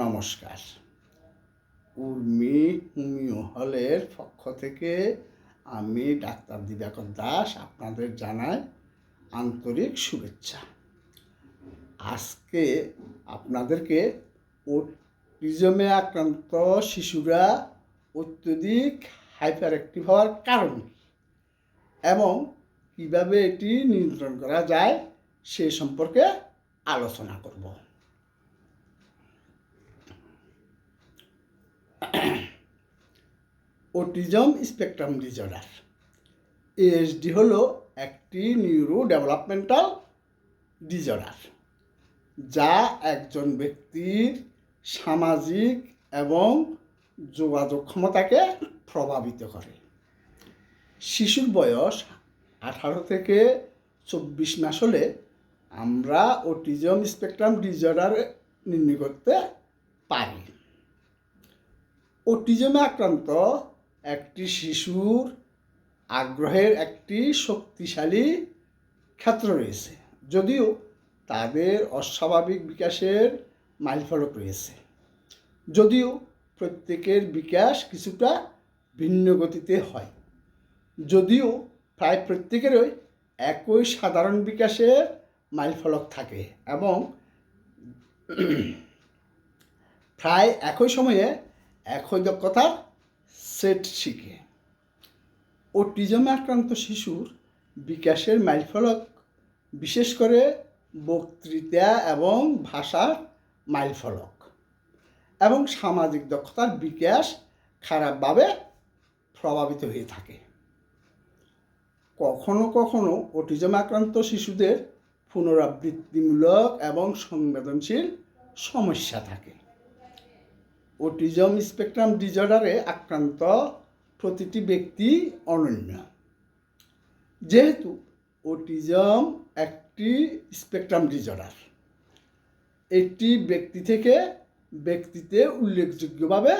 নমস্কার। উর্মি হোমিও হলের পক্ষ থেকে আমি ডাক্তার দিবাকর দাস আপনাদের জানাই আন্তরিক শুভেচ্ছা। আজকে আপনাদেরকে অটিজমে আক্রান্ত শিশুরা অত্যধিক হাইপার অ্যাক্টিভ হওয়ার কারণ এবং কীভাবে এটি নিয়ন্ত্রণ করা যায় সে সম্পর্কে আলোচনা করব। অটিজম স্পেকট্রাম ডিজর্ডার এএসডি হলো একটি নিউরো ডেভেলপমেন্টাল ডিজর্ডার যা একজন ব্যক্তির সামাজিক এবং যোগাযোগ ক্ষমতাকে প্রভাবিত করে। শিশুর বয়স আঠারো থেকে চব্বিশ মাস হলে আমরা অটিজম স্পেকট্রাম ডিজর্ডার নির্ণয় করতে পারি। অটিজমে আক্রান্ত একটি শিশুর আগ্রহের একটি শক্তিশালী ক্ষেত্র রয়েছে। যদিও তাদের অস্বাভাবিক বিকাশের মাইলফলক রয়েছে। যদিও প্রত্যেকের বিকাশ কিছুটা ভিন্ন গতিতে হয়। যদিও প্রায় প্রত্যেকেরই একই সাধারণ বিকাশের মাইলফলক থাকে এবং প্রায় একই সময়ে একই দক্ষতার সেট শিখে। অটিজমে আক্রান্ত শিশুর বিকাশের মাইলফলক, বিশেষ করে বক্তৃতা এবং ভাষার মাইলফলক এবং সামাজিক দক্ষতার বিকাশ খারাপভাবে প্রভাবিত হয়ে থাকে। কখনো কখনো অটিজম আক্রান্ত শিশুদের পুনরাবৃত্তিমূলক এবং সংবেদনশীল সমস্যা থাকে। অটিজম স্পেকট্রাম ডিজর্ডারে আক্রান্ত প্রতিটি ব্যক্তি অনন্য। যেহেতু অটিজম একটি স্পেকট্রাম ডিজর্ডার এটি ব্যক্তি থেকে ব্যক্তিতে উল্লেখযোগ্যভাবে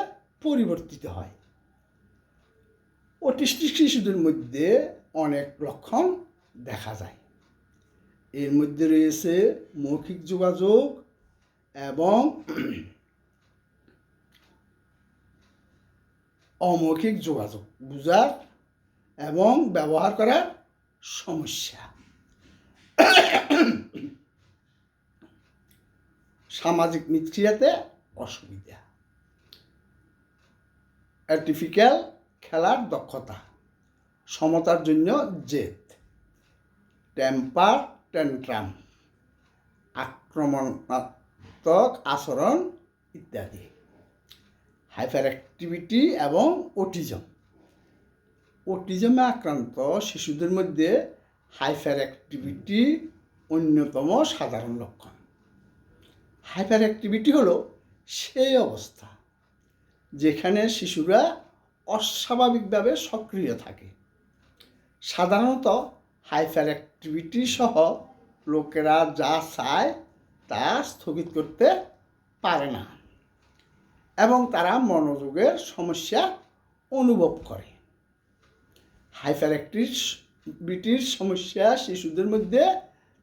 পরিবর্তিত হয়। অটিস্টিক শিশুদের মধ্যে অনেক লক্ষণ দেখা যায়। এর মধ্যে রয়েছে মৌখিক যোগাযোগ এবং অমৌখিক যোগাযোগ, বোঝার এবং ব্যবহার করার সমস্যা। সামাজিক মিথক্রিয়াতে অসুবিধা। আর্টিফিক্যাল খেলার দক্ষতা, সমতার জন্য জেদ, টেম্পার টেন্ট্রাম, আক্রমণাত্মক আচরণ ইত্যাদি। হাইপার অ্যাক্টিভিটি এবং অটিজম অটিজমে আক্রান্ত শিশুদের মধ্যে হাইপার অ্যাক্টিভিটি অন্যতম সাধারণ লক্ষণ। হাইপার অ্যাক্টিভিটি হলো সেই অবস্থা যেখানে শিশুরা অস্বাভাবিকভাবে সক্রিয় থাকে। সাধারণত হাইপার অ্যাক্টিভিটি সহ লোকেরা যা চায় তা স্থগিত করতে পারে না। এবং তারা মনোযোগের সমস্যা অনুভব করে। হাইপার অ্যাক্টিভিটির সমস্যা শিশুদের মধ্যে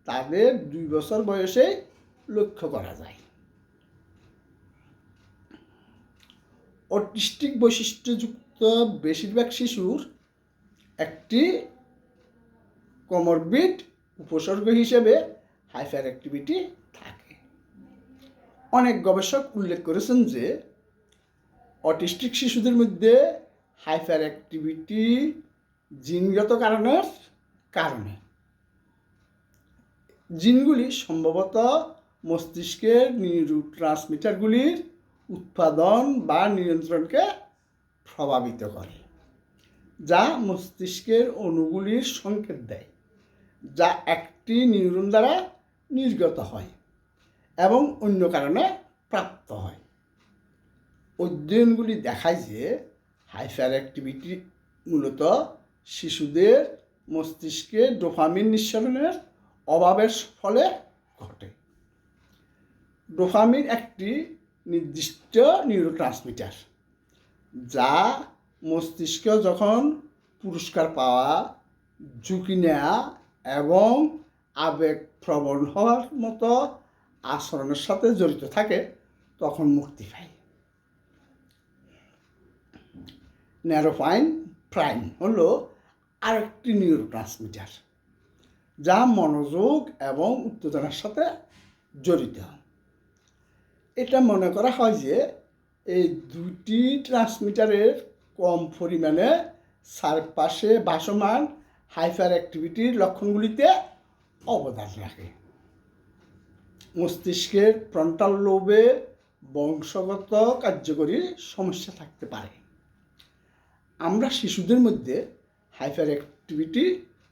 তাদের দুই বছর বয়সে লক্ষ্য করা যায়। অটিস্টিক বৈশিষ্ট্যযুক্ত বেশিরভাগ শিশুর একটি কমরবিট উপসর্গ হিসেবে হাইপার অ্যাক্টিভিটি থাকে। অনেক গবেষক উল্লেখ করেছেন যে অটিস্টিক শিশুদের মধ্যে হাইপার অ্যাক্টিভিটি জিনগত কারণের কারণে। জিনগুলি সম্ভবত মস্তিষ্কের নিউরো ট্রান্সমিটারগুলির উৎপাদন বা নিয়ন্ত্রণকে প্রভাবিত করে, যা মস্তিষ্কের অণুগুলির সংকেত দেয়, যা একটি নিউরন দ্বারা নির্গত হয় এবং অন্য কারণে প্রাপ্ত হয়। অধ্যয়নগুলি দেখায় যে হাইফার অ্যাক্টিভিটি মূলত শিশুদের মস্তিষ্কে ডোফামিন নিঃসরণের অভাবের ফলে ঘটে। ডোফামিন একটি নির্দিষ্ট নিউরো ট্রান্সমিটার যা মস্তিষ্ক যখন পুরস্কার পাওয়া, ঝুঁকি নেওয়া এবং আবেগ প্রবণ হওয়ার মতো আচরণের সাথে জড়িত থাকে, তখন মুক্তি পায়। ন্যারোফাইন প্রাইম হলো আরেকটি নিউরো ট্রান্সমিটার যা মনোযোগ এবং উত্তেজনার সাথে জড়িত। এটা মনে করা হয় যে এই দুটি ট্রান্সমিটারের কম পরিমাণে চারপাশে ভাসমান হাইফার অ্যাক্টিভিটির লক্ষণগুলিতে অবদান রাখে। মস্তিষ্কের ফ্রন্টাল লোবে বংশগত কার্যকরী সমস্যা থাকতে পারে। আমরা শিশুদের মধ্যে হাইপার অ্যাক্টিভিটি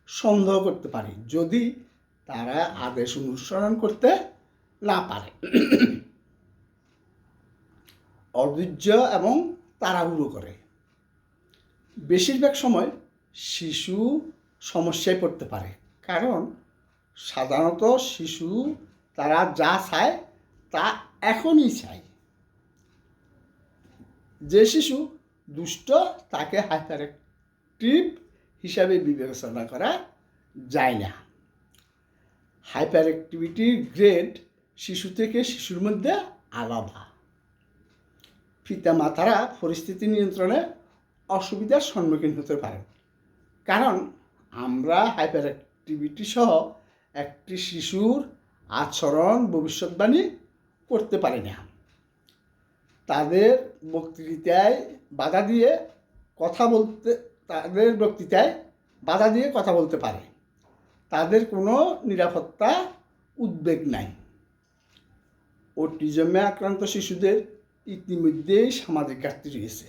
সন্দেহ করতে পারি, যদি তারা আদেশ অনুসরণ করতে না পারে। অধৈর্য এবং তাড়াহুড়ো করে। বেশিরভাগ সময় শিশু সমস্যায় পড়তে পারে, কারণ সাধারণত শিশু তারা যা চায় তা এখনই চায়। যে শিশু দুষ্ট তাকে হাইপার অ্যাক্টিভ হিসাবে বিবেচনা করা যায় না। হাইপার অ্যাক্টিভিটির গ্রেড শিশু থেকে শিশুর মধ্যে আলাদা। পিতামাতারা পরিস্থিতি নিয়ন্ত্রণে অসুবিধার সম্মুখীন হতে পারে কারণ আমরা হাইপার অ্যাক্টিভিটি সহ একটি শিশুর আচরণ ভবিষ্যৎবাণী করতে পারি না। তাদের বক্তৃতায় বাধা দিয়ে কথা বলতে, তাদের বক্তৃতায় বাধা দিয়ে কথা বলতে পারে। তাদের কোনো নিরাপত্তা উদ্বেগ নাই। অটিজমে আক্রান্ত শিশুদের ইতিমধ্যেই সামাজিক ঘাটতি রয়েছে।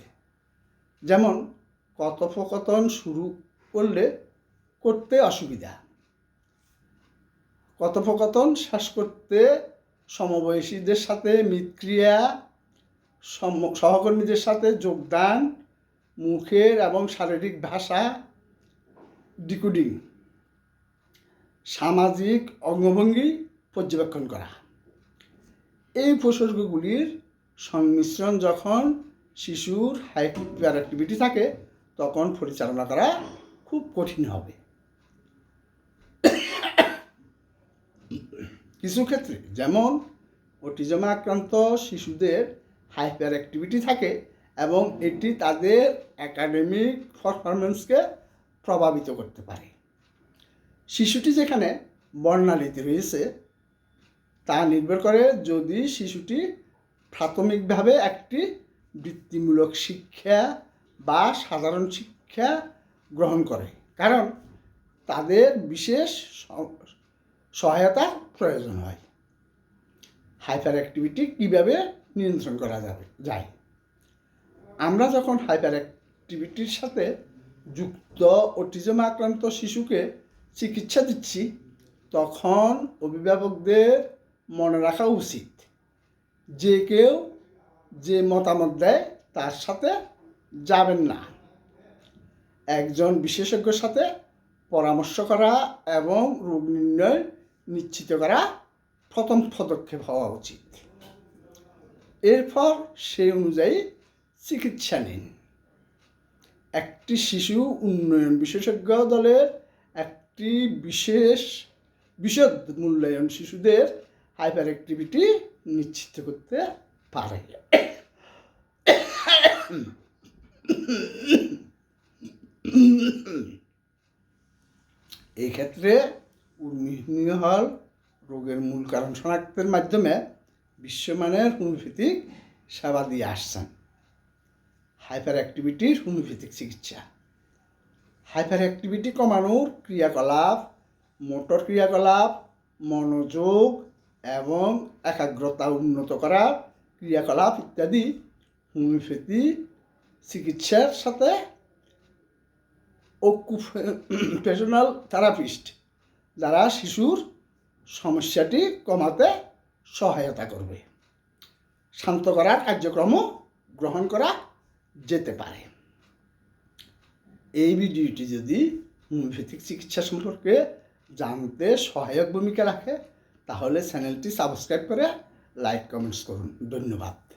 যেমন, কথোপকথন শুরু করলে করতে অসুবিধা। কথোপকথন শ্বাস করতে সমবয়সীদের সাথে মিতক্রিয়া সহকর্মীদের সাথে যোগদান, মুখের এবং শারীরিক ভাষা ডিকোডিং, সামাজিক অঙ্গভঙ্গি পর্যবেক্ষণ করা। এই উপসর্গগুলির সংমিশ্রণ যখন শিশুর হাইপার অ্যাক্টিভিটি থাকে, তখন পরিচালনা করা খুব কঠিন হবে। কিছু ক্ষেত্রে, যেমন অটিজমে আক্রান্ত শিশুদের হাইপার অ্যাক্টিভিটি থাকে এবং এটি তাদের একাডেমিক পারফরমেন্সকে প্রভাবিত করতে পারে। শিশুটি যেখানে বর্ণালীতে রয়েছে, তা নির্ভর করে যদি শিশুটি প্রাথমিকভাবে একটি বৃত্তিমূলক শিক্ষা বা সাধারণ শিক্ষা গ্রহণ করে, কারণ তাদের বিশেষ সহায়তা প্রয়োজন হয়। হাইপার অ্যাক্টিভিটি কীভাবে নিয়ন্ত্রণ করা যাবে, যায়। আমরা যখন হাইপার অ্যাক্টিভিটির সাথে যুক্ত অটিজম আক্রান্ত শিশুকে চিকিৎসা দিচ্ছি, তখন অভিভাবকদের মনে রাখা উচিত যে কেউ যে মতামত দেয় তার সাথে যাবেন না। একজন বিশেষজ্ঞের সাথে পরামর্শ করা এবং রোগ নির্ণয় নিশ্চিত করা প্রথম পদক্ষেপ হওয়া উচিত। এরপর সেই অনুযায়ী চিকিৎসা নিন। একটি শিশু উন্নয়ন বিশেষজ্ঞ দলের একটি বিশেষ বিশদ মূল্যায়ন শিশুদের হাইপার অ্যাক্টিভিটি নিশ্চিত করতে পারে। এই ক্ষেত্রে উন্নয়নীয় হল রোগের মূল কারণ শনাক্তের মাধ্যমে বিশ্বমানের হোমিওপ্যাথিক সেবা দিয়ে আসছেন। হাইপার অ্যাক্টিভিটির হোমিওপ্যাথিক চিকিৎসা। হাইপার অ্যাক্টিভিটি কমানোর ক্রিয়াকলাপ, মোটর ক্রিয়াকলাপ, মনোযোগ এবং একাগ্রতা উন্নত করার ক্রিয়াকলাপ ইত্যাদি হোমিওপ্যাথি চিকিৎসার সাথে অকুপেশনাল থেরাপিস্ট যারা শিশুর সমস্যাটি কমাতে সহায়তা করবে। শান্ত করার কার্যক্রম গ্রহণ করা যেতে পারে। এই ভিডিওটি যদি হোমিওপ্যাথিক চিকিৎসা সম্পর্কে জানতে সহায়ক ভূমিকা রাখে, তাহলে চ্যানেলটি সাবস্ক্রাইব করে লাইক কমেন্টস করুন। ধন্যবাদ।